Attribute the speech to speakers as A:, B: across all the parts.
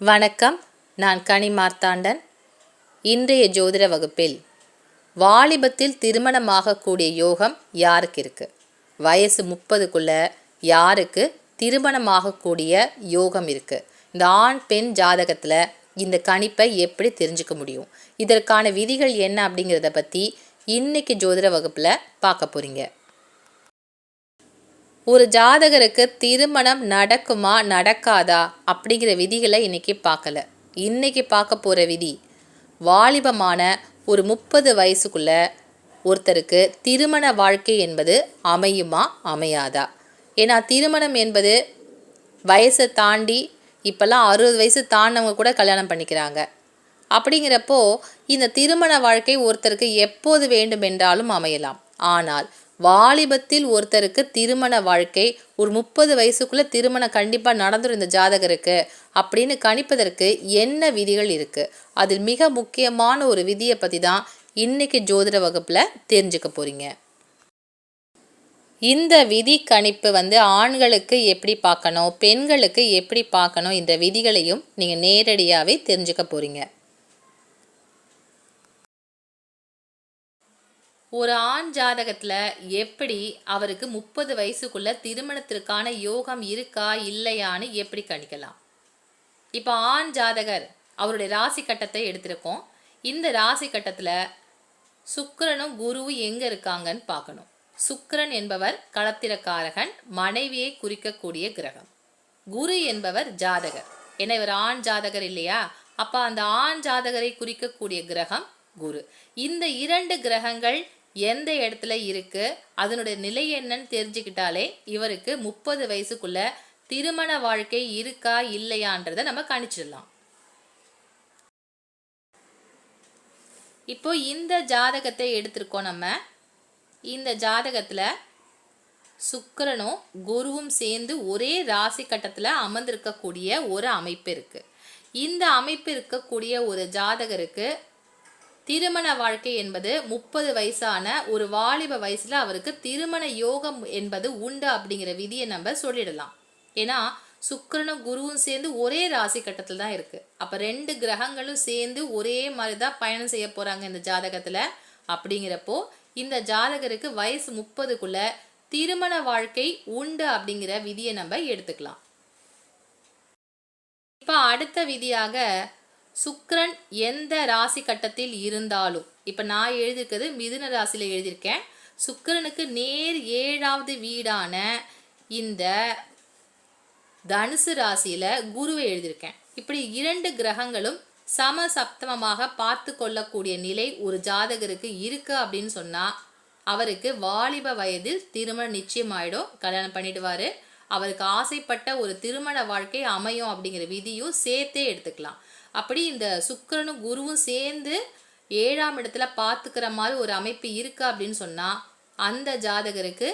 A: வணக்கம் நான் கனி மார்த்தாண்டன். இன்றைய ஜோதிட வகுப்பில் வாலிபத்தில் திருமணமாகக்கூடிய யோகம் யாருக்கு இருக்குது வயசு முப்பதுக்குள்ள யாருக்கு திருமணமாகக்கூடிய யோகம் இருக்குது இந்த ஆண் பெண் ஜாதகத்தில் இந்த கணிப்பை எப்படி தெரிஞ்சுக்க முடியும்? இதற்கான விதிகள் என்ன அப்படிங்கிறத பற்றி இன்னைக்கு ஜோதிட வகுப்பில் பார்க்க போகிறீங்க ஒரு ஜாதகருக்கு திருமணம் நடக்குமா நடக்காதா அப்படிங்கிற விதிகளை இன்னைக்கு பார்க்கல. இன்னைக்கு பார்க்க போகிற விதி வாலிபமான ஒரு முப்பது வயசுக்குள்ள ஒருத்தருக்கு திருமண வாழ்க்கை என்பது அமையுமா அமையாதா? ஏன்னா திருமணம் என்பது வயசை தாண்டி இப்போல்லாம் அறுபது வயசு தாண்டவங்க கூட கல்யாணம் பண்ணிக்கிறாங்க. அப்படிங்கிறப்போ இந்த திருமண வாழ்க்கை ஒருத்தருக்கு எப்போது வேண்டுமென்றாலும் அமையலாம். ஆனால் வாலிபத்தில் ஒருத்தருக்கு திருமண வாழ்க்கை ஒரு முப்பது வயசுக்குள்ளே திருமணம் கண்டிப்பாக நடந்துடும் இந்த ஜாதகருக்கு அப்படின்னு கணிப்பதற்கு என்ன விதிகள் இருக்குது அதில் மிக முக்கியமான ஒரு விதியை பற்றி தான் இன்னைக்கு ஜோதிட வகுப்பில் தெரிஞ்சுக்க போகிறீங்க இந்த விதி கணிப்பு வந்து ஆண்களுக்கு எப்படி பார்க்கணும் பெண்களுக்கு எப்படி பார்க்கணும் இந்த விதிகளையும் நீங்கள் நேரடியாகவே தெரிஞ்சுக்க போகிறீங்க ஒரு ஆண் ஜாதகத்தில் எப்படி அவருக்கு முப்பது வயசுக்குள்ள திருமணத்திற்கான யோகம் இருக்கா இல்லையான்னு எப்படி கணிக்கலாம்? இப்போ ஆண் ஜாதகர் அவருடைய ராசி கட்டத்தை எடுத்திருக்கோம். இந்த ராசி கட்டத்தில் சுக்கிரனும் குருவும் எங்கே இருக்காங்கன்னு பார்க்கணும். சுக்கரன் என்பவர் களத்திரக்காரகன் மனைவியை குறிக்கக்கூடிய கிரகம். குரு என்பவர் ஜாதகர். ஏன்னா இவர் ஆண் ஜாதகர் இல்லையா? அப்போ அந்த ஆண் ஜாதகரை குறிக்கக்கூடிய கிரகம் குரு. இந்த இரண்டு கிரகங்கள் எந்த இடத்துல இருக்கு அதனுடைய நிலை என்னன்னு தெரிஞ்சுக்கிட்டாலே இவருக்கு முப்பது வயசுக்குள்ள திருமண வாழ்க்கை இருக்கா இல்லையான்றதை நம்ம கணிச்சிடலாம். இப்போ இந்த ஜாதகத்தை எடுத்திருக்கோம் நம்ம. இந்த ஜாதகத்தில் சுக்கரனும் குருவும் சேர்ந்து ஒரே ராசி கட்டத்தில் அமர்ந்திருக்கக்கூடிய ஒரு அமைப்பு இருக்கு. இந்த அமைப்பு இருக்கக்கூடிய ஒரு ஜாதகருக்கு திருமண வாழ்க்கை என்பது முப்பது வயசான ஒரு வாலிப வயசுல அவருக்கு திருமண யோகம் என்பது உண்டு அப்படிங்கிற விதியை நம்ம சொல்லிடலாம். ஏன்னா சுக்கரனும் குருவும் சேர்ந்து ஒரே ராசி கட்டத்தில் தான் இருக்கு. அப்ப ரெண்டு கிரகங்களும் சேர்ந்து ஒரே மாதிரி தான் பயணம் செய்ய போறாங்க இந்த ஜாதகத்துல. அப்படிங்கிறப்போ இந்த ஜாதகருக்கு வயசு முப்பதுக்குள்ள திருமண வாழ்க்கை உண்டு அப்படிங்கிற விதியை நம்ம எடுத்துக்கலாம். இப்போ அடுத்த விதியாக சுக்கிரன் எந்த ராசி கட்டத்தில் இருந்தாலும் இப்போ நான் எழுதியிருக்கிறது மிதுன ராசியில் எழுதியிருக்கேன். சுக்கரனுக்கு நேர் ஏழாவது வீடான இந்த தனுசு ராசியில் குருவை எழுதியிருக்கேன். இப்படி இரண்டு கிரகங்களும் சம சப்தமமாக பார்த்து கொள்ளக்கூடிய நிலை ஒரு ஜாதகருக்கு இருக்கு அப்படின்னு சொன்னால் அவருக்கு வாலிப வயதில் திருமணம் நிச்சயமாயிடும் கல்யாணம் பண்ணிடுவார். அவருக்கு ஆசைப்பட்ட ஒரு திருமண வாழ்க்கை அமையும் அப்படிங்கிற விதியும் சேர்த்தே எடுத்துக்கலாம். அப்படி இந்த சுக்கிரனும் குருவும் சேர்ந்து ஏழாம் இடத்துல பார்த்துக்கிற மாதிரி ஒரு அமைப்பு இருக்கு அப்படின்னு சொன்னால் அந்த ஜாதகருக்கு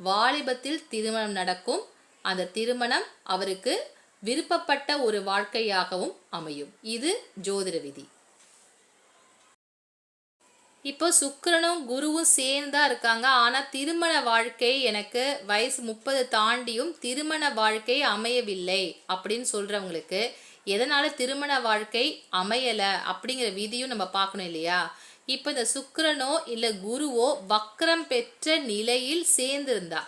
A: வாலிபத்தில் திருமணம் நடக்கும். அந்த திருமணம் அவருக்கு விருப்பப்பட்ட ஒரு வாழ்க்கையாகவும் அமையும். இது ஜோதிட விதி. இப்போ சுக்கிரனும் குருவும் சேர்ந்தா இருக்காங்க. ஆனால் திருமண வாழ்க்கை எனக்கு வயசு முப்பது தாண்டியும் திருமண வாழ்க்கை அமையவில்லை அப்படின்னு சொல்றவங்களுக்கு எதனால் திருமண வாழ்க்கை அமையலை அப்படிங்கிற விதியும் நம்ம பார்க்கணும் இல்லையா? இப்போ இந்த சுக்கரனோ இல்லை குருவோ வக்ரம் பெற்ற நிலையில் சேர்ந்திருந்தா.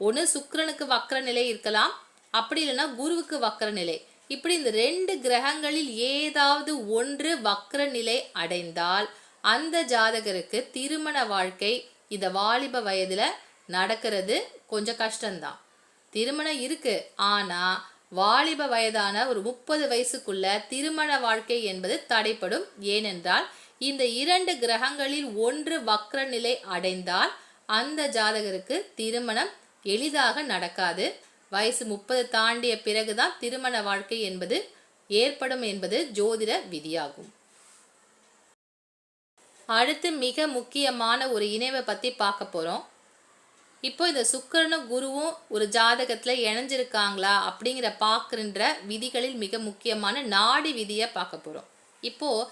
A: ஒன்று சுக்கரனுக்கு வக்ர நிலை இருக்கலாம் அப்படி இல்லைன்னா குருவுக்கு வக்ர நிலை. இப்படி இந்த ரெண்டு கிரகங்களில் ஏதாவது ஒன்று வக்ர நிலை அடைந்தால் அந்த ஜாதகருக்கு திருமண வாழ்க்கை இந்த வாலிப வயதில் நடக்கிறது கொஞ்சம் கஷ்டம்தான். திருமணம் இருக்கு ஆனால் வாலிப வயதான ஒரு முப்பது வயசுக்குள்ள திருமண வாழ்க்கை என்பது தடைப்படும் ஏனென்றால் இந்த இரண்டு கிரகங்களில் ஒன்று வக்ர நிலை அடைந்தால் அந்த ஜாதகருக்கு திருமணம் எளிதாக நடக்காது. வயசு முப்பது தாண்டிய பிறகுதான் திருமண வாழ்க்கை என்பது ஏற்படும் என்பது ஜோதிட விதியாகும். அடுத்து மிக முக்கியமான ஒரு இணைவை பற்றி பார்க்க போகிறோம் இப்போ இந்த சுக்கிரனும் குருவும் ஒரு ஜாதகத்தில் இணைஞ்சிருக்காங்களா அப்படிங்கிற பார்க்குற விதிகளில் மிக முக்கியமான நாடி விதியை பார்க்க போகிறோம் இப்போது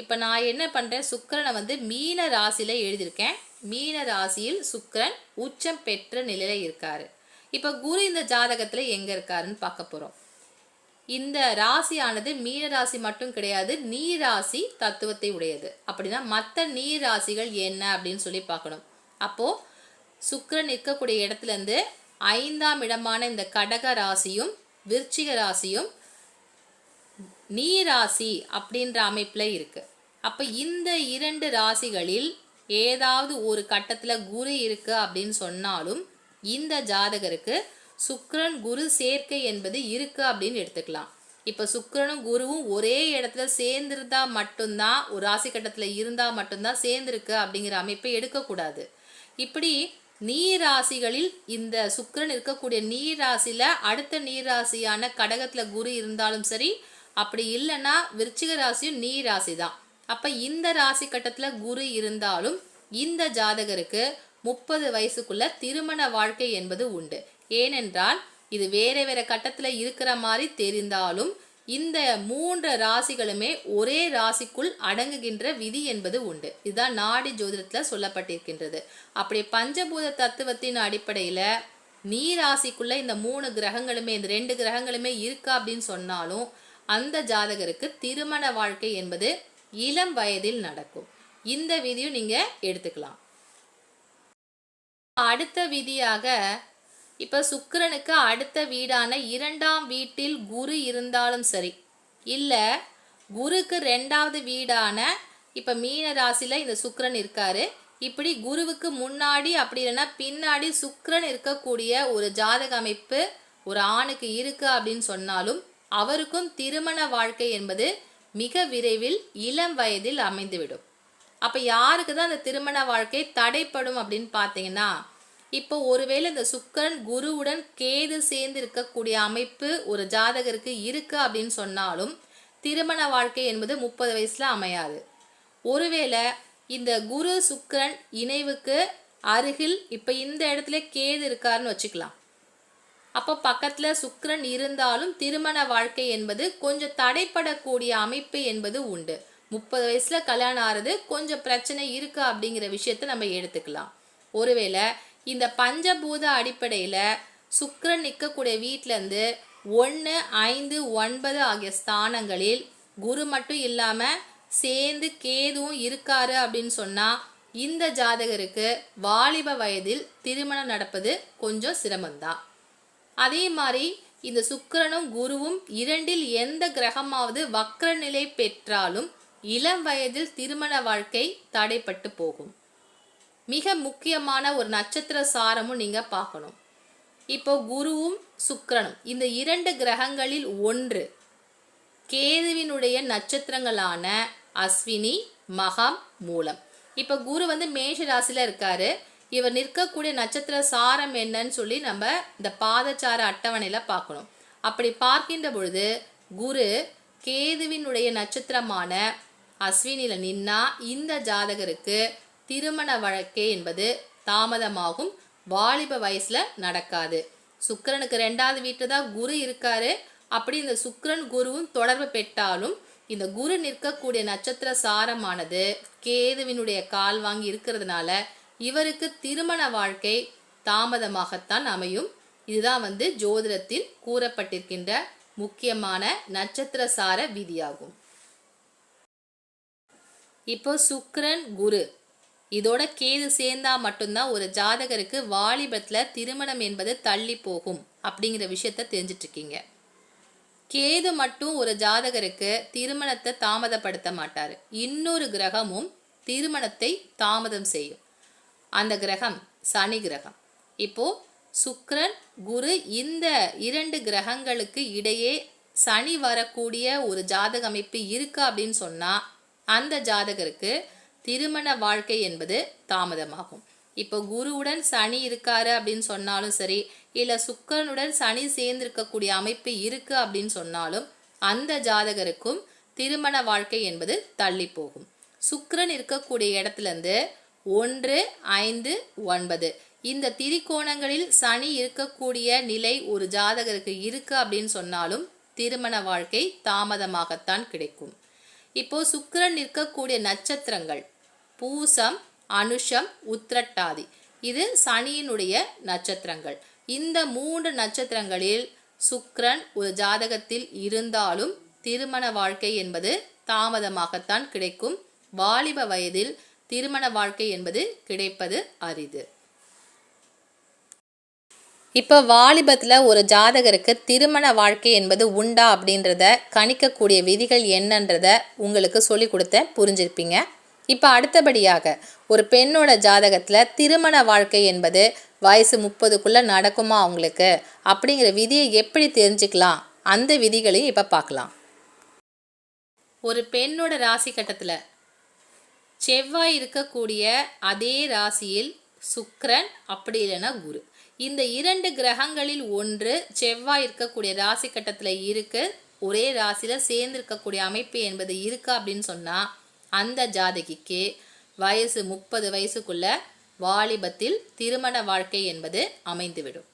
A: இப்போ நான் என்ன பண்ணுறேன் சுக்கரனை வந்து மீன ராசியில் எழுதியிருக்கேன். மீன ராசியில் சுக்கிரன் உச்சம் பெற்ற நிலையில் இருக்கார். இப்போ குரு இந்த ஜாதகத்தில் எங்கே இருக்காருன்னு பார்க்க போகிறோம் இந்த ராசியானது மீன ராசி மட்டும் கிடையாது நீராசி தத்துவத்தை உடையது. அப்படின்னா மற்ற நீர் ராசிகள் என்ன அப்படின்னு சொல்லி பார்க்கணும். அப்போது சுக்கரன் இருக்கக்கூடிய இடத்துலேருந்து ஐந்தாம் இடமான இந்த கடக ராசியும் விருச்சிக ராசியும் நீராசி அப்படின்ற அமைப்பில் இருக்குது அப்போ இந்த இரண்டு ராசிகளில் ஏதாவது ஒரு கட்டத்தில் குரு இருக்கு அப்படின்னு சொன்னாலும் இந்த ஜாதகருக்கு சுக்கரன் குரு சேர்க்கை என்பது இருக்குது அப்படின்னு எடுத்துக்கலாம். இப்போ சுக்கரனும் குருவும் ஒரே இடத்துல சேர்ந்துருந்தா மட்டும்தான் ஒரு ராசி கட்டத்தில் இருந்தால் மட்டும்தான் சேர்ந்துருக்கு அப்படிங்கிற அமைப்பை எடுக்கக்கூடாது. இப்படி நீராசிகளில் இந்த சுக்கரன் இருக்கக்கூடிய நீராசியில் அடுத்த நீராசியான கடகத்தில் குரு இருந்தாலும் சரி அப்படி இல்லைன்னா விருச்சிக ராசியும் நீராசி தான் அப்போ இந்த ராசி கட்டத்தில் குரு இருந்தாலும் இந்த ஜாதகருக்கு முப்பது வயசுக்குள்ள திருமண வாழ்க்கை என்பது உண்டு. ஏனென்றால் இது வேற வேற கட்டத்தில் இருக்கிற மாதிரி தெரிந்தாலும் இந்த மூன்று ராசிகளுமே ஒரே ராசிக்குள் அடங்குகின்ற விதி என்பது உண்டு. இதுதான் நாடி ஜோதிடத்தில் சொல்லப்பட்டிருக்கின்றது. அப்படி பஞ்சபூத தத்துவத்தின் அடிப்படையில் நீ ராசிக்குள்ள இந்த மூணு கிரகங்களுமே இந்த ரெண்டு கிரகங்களுமே இருக்கா அப்படின்னு சொன்னாலும் அந்த ஜாதகருக்கு திருமண வாழ்க்கை என்பது இளம் வயதில் நடக்கும். இந்த விதியும் நீங்கள் எடுத்துக்கலாம். அடுத்த விதியாக இப்போ சுக்கிரனுக்கு அடுத்த வீடான இரண்டாம் வீட்டில் குரு இருந்தாலும் சரி. இல்லை குருக்கு ரெண்டாவது வீடான இப்போ மீன ராசியில் இந்த சுக்கரன் இருக்காரு. இப்படி குருவுக்கு முன்னாடி அப்படி இல்லைன்னா பின்னாடி சுக்கரன் இருக்கக்கூடிய ஒரு ஜாதக அமைப்பு ஒரு ஆணுக்கு இருக்கு அப்படின்னு சொன்னாலும் அவருக்கும் திருமண வாழ்க்கை என்பது மிக விரைவில் இளம் வயதில் அமைந்துவிடும். அப்போ யாருக்கு தான் அந்த திருமண வாழ்க்கை தடைப்படும் அப்படின்னு பார்த்தீங்கன்னா இப்போ ஒருவேளை இந்த சுக்கரன் குருவுடன் கேது சேர்ந்து இருக்கக்கூடிய அமைப்பு ஒரு ஜாதகருக்கு இருக்கு அப்படின்னு சொன்னாலும் திருமண வாழ்க்கை என்பது முப்பது வயசுல அமையாது. ஒருவேளை இந்த குரு சுக்கரன் இணைவுக்கு அருகில் இப்போ இந்த இடத்துல கேது இருக்காருன்னு வச்சுக்கலாம். அப்போ பக்கத்தில் சுக்கரன் இருந்தாலும் திருமண வாழ்க்கை என்பது கொஞ்சம் தடைப்படக்கூடிய அமைப்பு என்பது உண்டு. முப்பது வயசுல கல்யாணம் ஆறது கொஞ்சம் பிரச்சனை இருக்கு அப்படிங்கிற விஷயத்த நம்ம எடுத்துக்கலாம். ஒருவேளை இந்த பஞ்சபூத அடிப்படையில் சுக்கரன் நிற்கக்கூடிய வீட்டிலேருந்து ஒன்று ஐந்து ஒன்பது ஆகிய ஸ்தானங்களில் குரு மட்டும் இல்லாமல் சேர்ந்து கேதுவும் இருக்காரு அப்படின்னு சொன்னால் இந்த ஜாதகருக்கு வாலிப வயதில் திருமணம் நடப்பது கொஞ்சம் சிரமம்தான் அதே மாதிரி இந்த சுக்கரனும் குருவும் இரண்டில் எந்த கிரகமாவது வக்ர நிலை பெற்றாலும் இளம் வயதில் திருமண வாழ்க்கை தடைப்பட்டு போகும். மிக முக்கியமான ஒரு நட்சத்திர சாரமும் நீங்கள் பார்க்கணும். இப்போ குருவும் சுக்கிரனும். இந்த இரண்டு கிரகங்களில் ஒன்று கேதுவினுடைய நட்சத்திரங்களான அஸ்வினி மகம் மூலம். இப்போ குரு வந்து மேஷ ராசியில் இருக்காரு. இவர் நிற்கக்கூடிய நட்சத்திர சாரம் என்னன்னு சொல்லி நம்ம இந்த பாதச்சார அட்டவணையில் பார்க்கணும். அப்படி பார்க்கின்ற பொழுது குரு கேதுவினுடைய நட்சத்திரமான அஸ்வினியில் நின்னா இந்த ஜாதகருக்கு திருமண வழக்கே என்பது தாமதமாகும் வாலிப வயசில் நடக்காது. சுக்கரனுக்கு ரெண்டாவது வீட்டு தான் குரு இருக்காரு. அப்படி இந்த சுக்கரன் குருவும் தொடர்பு பெற்றாலும் இந்த குரு நிற்கக்கூடிய நட்சத்திர சாரமானது கேதுவினுடைய கால் வாங்கி இருக்கிறதுனால இவருக்கு திருமண வாழ்க்கை தாமதமாகத்தான் அமையும். இதுதான் வந்து ஜோதிடத்தில் கூறப்பட்டிருக்கின்ற முக்கியமான நட்சத்திர சார விதியாகும். இப்போ சுக்கரன் குரு. இதோட கேது சேர்ந்தா மட்டும்தான் ஒரு ஜாதகருக்கு வாலிபத்தில் திருமணம் என்பது தள்ளி போகும் அப்படிங்கிற விஷயத்த தெரிஞ்சிட்டு இருக்கீங்க கேது மட்டும் ஒரு ஜாதகருக்கு திருமணத்தை தாமதப்படுத்த மாட்டார். இன்னொரு கிரகமும் திருமணத்தை தாமதம் செய்யும். அந்த கிரகம் சனி கிரகம். இப்போ சுக்ரன் குரு இந்த இரண்டு கிரகங்களுக்கு இடையே சனி வரக்கூடிய ஒரு ஜாதக அமைப்பு இருக்கு அப்படின்னு சொன்னா அந்த ஜாதகருக்கு திருமண வாழ்க்கை என்பது தாமதமாகும். இப்போ குருவுடன் சனி இருக்காரு அப்படின்னு சொன்னாலும் சரி இல்லை சுக்கிரனுடன் சனி சேர்ந்திருக்கக்கூடிய அமைப்பு இருக்கு அப்படின்னு சொன்னாலும் அந்த ஜாதகருக்கும் திருமண வாழ்க்கை என்பது தள்ளி போகும் சுக்கரன் இருக்கக்கூடிய இடத்துலேருந்து ஒன்று ஐந்து ஒன்பது. இந்த திரிகோணங்களில் சனி இருக்கக்கூடிய நிலை ஒரு ஜாதகருக்கு இருக்கு அப்படின்னு சொன்னாலும் திருமண வாழ்க்கை தாமதமாகத்தான் கிடைக்கும். இப்போ சுக்கரன் நிற்கக்கூடிய நட்சத்திரங்கள் பூசம் அனுஷம் உத்திரட்டாதி. இது சனியினுடைய நட்சத்திரங்கள். இந்த மூன்று நட்சத்திரங்களில் சுக்ரன் ஒரு ஜாதகத்தில் இருந்தாலும் திருமண வாழ்க்கை என்பது தாமதமாகத்தான் கிடைக்கும். வாலிப வயதில் திருமண வாழ்க்கை என்பது கிடைப்பது அரிது. இப்போ வாலிபத்தில் ஒரு ஜாதகருக்கு திருமண வாழ்க்கை என்பது உண்டா அப்படின்றத கணிக்கக்கூடிய விதிகள் என்னன்றத உங்களுக்கு சொல்லி கொடுத்தேன். புரிஞ்சிருப்பீங்க. இப்போ அடுத்தபடியாக ஒரு பெண்ணோட ஜாதகத்தில் திருமண வாழ்க்கை என்பது வயசு முப்பதுக்குள்ளே நடக்குமா அவங்களுக்கு அப்படிங்கிற விதியை எப்படி தெரிஞ்சுக்கலாம்? அந்த விதிகளையும் இப்போ பார்க்கலாம். ஒரு பெண்ணோட ராசி கட்டத்தில் செவ்வாய் இருக்கக்கூடிய அதே ராசியில் சுக்ரன் அப்படி இல்லைன்னா குரு. இந்த இரண்டு கிரகங்களில் ஒன்று செவ்வாய் இருக்கக்கூடிய ராசி கட்டத்தில் இருக்கு. ஒரே ராசியில் சேர்ந்து இருக்கக்கூடிய அமைப்பு என்பது இருக்கா அப்படின்னு சொன்னால் அந்த ஜாதகிக்கு வயசு முப்பது வயசுக்குள்ள வாலிபத்தில் திருமண வாழ்க்கை என்பது அமைந்துவிடும்.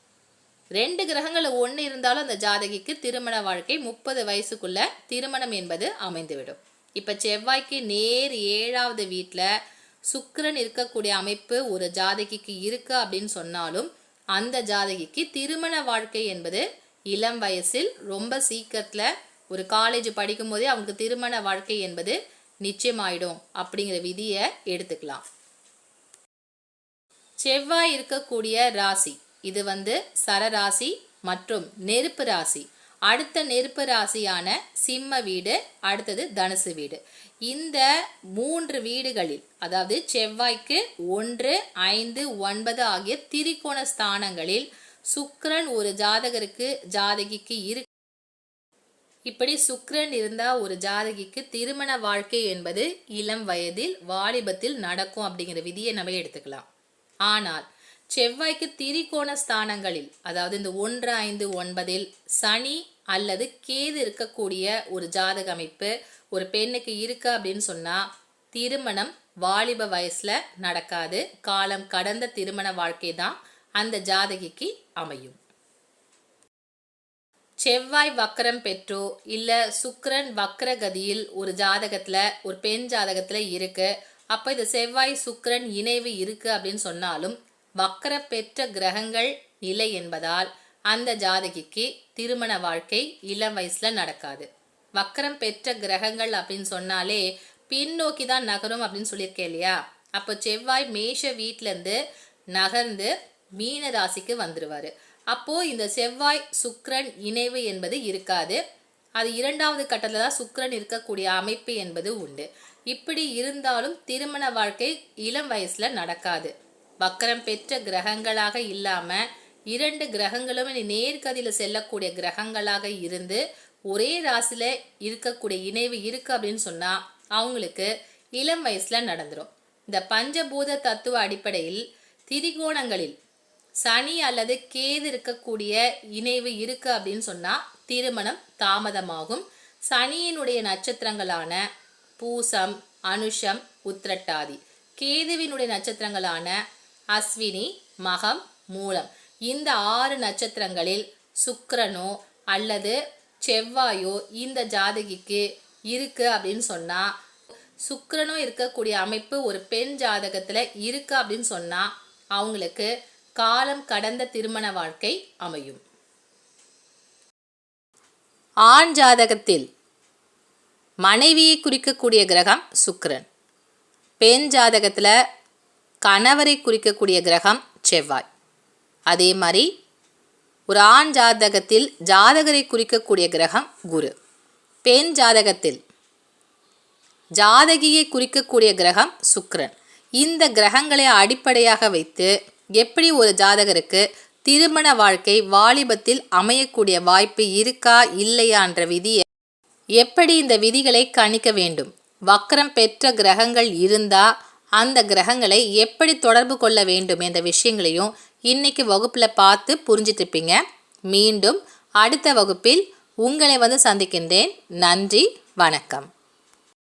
A: ரெண்டு கிரகங்கள் ஒன்று இருந்தாலும் அந்த ஜாதகிக்கு திருமண வாழ்க்கை முப்பது வயசுக்குள்ள திருமணம் என்பது அமைந்துவிடும். இப்போ செவ்வாய்க்கு நேர் ஏழாவது வீட்டில் சுக்கரன் இருக்கக்கூடிய அமைப்பு ஒரு ஜாதகிக்கு இருக்கு அப்படின்னு சொன்னாலும் அந்த ஜாதகிக்கு திருமண வாழ்க்கை என்பது இளம் வயசில் ரொம்ப சீக்கிரத்தில் ஒரு காலேஜ் படிக்கும் போதே அவங்களுக்கு திருமண வாழ்க்கை என்பது நிச்சயமாயிடும் அப்படிங்கிற விதியை எடுத்துக்கலாம். செவ்வாய் இருக்கக்கூடிய ராசி இது வந்து சரராசி மற்றும் நெருப்பு ராசி. அடுத்த நெருப்பு ராசியான சிம்ம வீடு அடுத்தது தனுசு வீடு. இந்த மூன்று வீடுகளில் அதாவது செவ்வாய்க்கு ஒன்று ஐந்து ஒன்பது ஆகிய திரிகோண ஸ்தானங்களில் சுக்கரன் ஒரு ஜாதகருக்கு ஜாதகிக்கு இரு இப்படி சுக்ரன் இருந்தால் ஒரு ஜாதகிக்கு திருமண வாழ்க்கை என்பது இளம் வயதில் வாலிபத்தில் நடக்கும் அப்படிங்கிற விதியை நம்ம எடுத்துக்கலாம். ஆனால் செவ்வாய்க்கு திரிகோண ஸ்தானங்களில் அதாவது இந்த ஒன்று ஐந்து ஒன்பதில் சனி அல்லது கேது இருக்கக்கூடிய ஒரு ஜாதக அமைப்பு ஒரு பெண்ணுக்கு இருக்கு அப்படின்னு சொன்னால் திருமணம் வாலிப வயசில் நடக்காது. காலம் கடந்த திருமண வாழ்க்கை தான் அந்த ஜாதகிக்கு அமையும். செவ்வாய் வக்கரம் பெற்றோ இல்லை சுக்கரன் வக்கரகதியில் ஒரு ஜாதகத்தில் ஒரு பெண் ஜாதகத்தில் இருக்குது அப்போ இந்த செவ்வாய் சுக்கரன் இணைவு இருக்குது அப்படின்னு சொன்னாலும் வக்கர பெற்ற கிரகங்கள் நிலை என்பதால் அந்த ஜாதகிக்கு திருமண வாழ்க்கை இளம் வயசில் நடக்காது. வக்கரம் பெற்ற கிரகங்கள் அப்படின்னு சொன்னாலே பின்னோக்கி தான் நகரும் அப்படின்னு சொல்லியிருக்கேன் இல்லையா? அப்போ செவ்வாய் மேஷ வீட்டிலேருந்து நகர்ந்து மீன ராசிக்கு வந்துடுவார் அப்போது இந்த செவ்வாய் சுக்ரன் இணைவு என்பது இருக்காது. அது இரண்டாவது கட்டத்தில் தான் சுக்ரன் இருக்கக்கூடிய அமைப்பு என்பது உண்டு. இப்படி இருந்தாலும் திருமண வாழ்க்கை இளம் வயசில் நடக்காது. வக்கரம் பெற்ற கிரகங்களாக இல்லாமல் இரண்டு கிரகங்களும் நேர்கதியில் செல்லக்கூடிய கிரகங்களாக இருந்து ஒரே ராசியில் இருக்கக்கூடிய இணைவு இருக்குது அப்படின்னு சொன்னால் அவங்களுக்கு இளம் வயசில் நடந்துடும் இந்த பஞ்சபூத தத்துவ அடிப்படையில் திரிகோணங்களில் சனி அல்லது கேது இருக்கக்கூடிய இணைவு இருக்கு அப்படின்னு சொன்னால் திருமணம் தாமதமாகும். சனியினுடைய நட்சத்திரங்களான பூசம் அனுஷம் உத்திரட்டாதி. கேதுவினுடைய நட்சத்திரங்களான அஸ்வினி மகம் மூலம். இந்த ஆறு நட்சத்திரங்களில் சுக்கரனோ அல்லது செவ்வாயோ இந்த ஜாதகிக்கு இருக்கு அப்படின்னு சொன்னா சுக்கரனும் இருக்கக்கூடிய அமைப்பு ஒரு பெண் ஜாதகத்துல இருக்கு அப்படின்னு சொன்னா அவங்களுக்கு காலம் கடந்த திருமண வாழ்க்கை அமையும். ஆண் ஜாதகத்தில் மனைவியை குறிக்கக்கூடிய கிரகம் சுக்கரன். பெண் ஜாதகத்தில் கணவரை குறிக்கக்கூடிய கிரகம் செவ்வாய். அதே மாதிரி ஒரு ஆண் ஜாதகத்தில் ஜாதகரை குறிக்கக்கூடிய கிரகம் குரு. பெண் ஜாதகத்தில் ஜாதகியை குறிக்கக்கூடிய கிரகம் சுக்கரன். இந்த கிரகங்களை அடிப்படையாக வைத்து எப்படி ஒரு ஜாதகருக்கு திருமண வாழ்க்கை வாலிபத்தில் அமையக்கூடிய வாய்ப்பு இருக்கா இல்லையான்ற விதியை எப்படி இந்த விதிகளை கணிக்க வேண்டும்? வக்கரம் பெற்ற கிரகங்கள் இருந்தால் அந்த கிரகங்களை எப்படி தொடர்பு கொள்ள வேண்டும் என்ற விஷயங்களையும் இன்னைக்கு வகுப்பில் பார்த்து புரிஞ்சிட்ருப்பீங்க மீண்டும் அடுத்த வகுப்பில் உங்களை வந்து சந்திக்கின்றேன். நன்றி வணக்கம்.